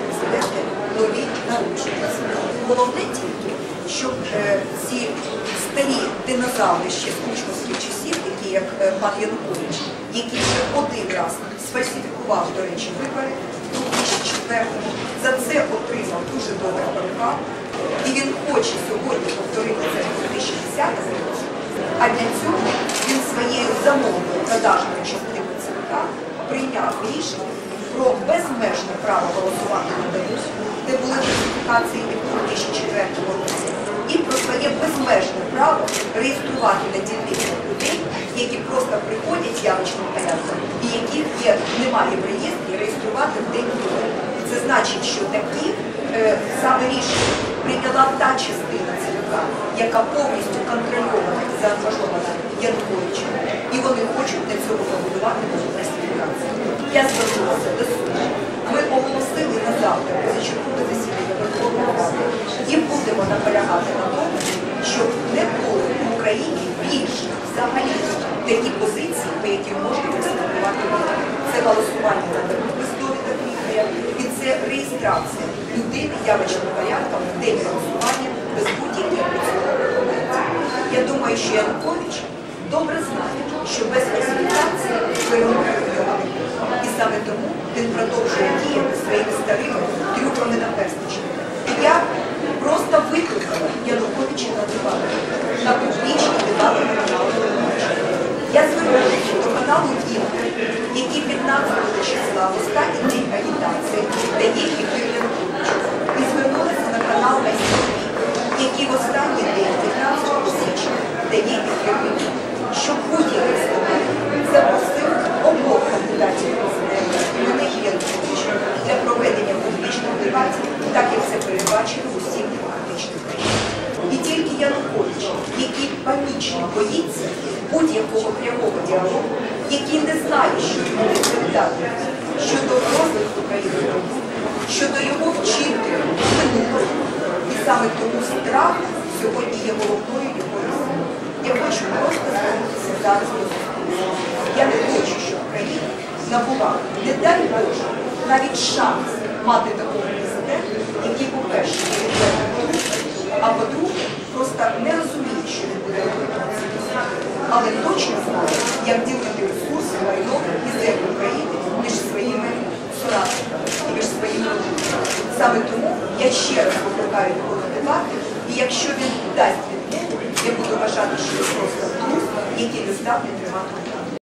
представляти нові наручники. Головне тільки, щоб е, ці старі динозаври ще з кучмовських часів, такі як е, пан Янукович, які ще один раз сфальсифікував, до речі, вибори в 2004 за це отримав дуже добре перекат. І він хоче сьогодні повторити це в 2010 році, а для цього він своєю замовною продажною частиною ЦВК прийняв рішення про безмежне право голосувати на ДАЮС, де були ратифікації в 2004 році, і про своє безмежне право реєструвати на дільницях людей, які просто приходять явочним порядком і яких є, немає в реєстрі, реєструвати в день виборів. Це значить, що такі е, саме рішення прийняла та частина яка повністю контрольована і заангажована Януковичем, і вони хочуть для цього побудувати нову класифікацію. Я звернулася до суду. Ми оголосили на завтра позачергове засідання Верховної Ради і будемо наполягати на тому, щоб не було в Україні більше взагалі такі позиції, по яким можна встановлювати. Це голосування на дорогу без лікаря і це реєстрація людини явочним порядком в день голосування без будь-яких. Я думаю, що Янукович добре знає, що без фальсифікації перемоги буде. І саме тому він продовжує діяти своїми старими трюками на персточках. Я просто викликала Януковича на дебати, на публічні дебати на каналу Я звернулася до каналу «Інтер», який 15 числа в останній день агітації дає ефір Януковичу. І звернулася на канал ICTV, який в останній день 15 січня дає ефір Януковичу що будь-який сценарій запросив обох кандидатів президента і мене Януковича для проведення публічних дебатів, так як це передбачено в усіх демократичних країнах. І тільки Янукович, який панічно боїться будь-якого прямого діалогу, який не знає, що йому відповідати щодо розвитку країни, щодо його вчинків минулого. І саме тому страх сьогодні є головною його рисою. Я хочу просто звернутися зараз до суспільства. Я не хочу, щоб Україна набула, не дай Боже, навіть шанс мати такого президента, який, по-перше, а по-друге, просто не розуміє, що він буде робити на цій посаді, але точно знає, як ділити ресурси, майно і землю України між своїми соратниками між своїми родинами. Саме тому я ще раз покликаю його на дебати, і якщо він дасть відмову, я буду вважати, що це просто друг, який не здатний тримати.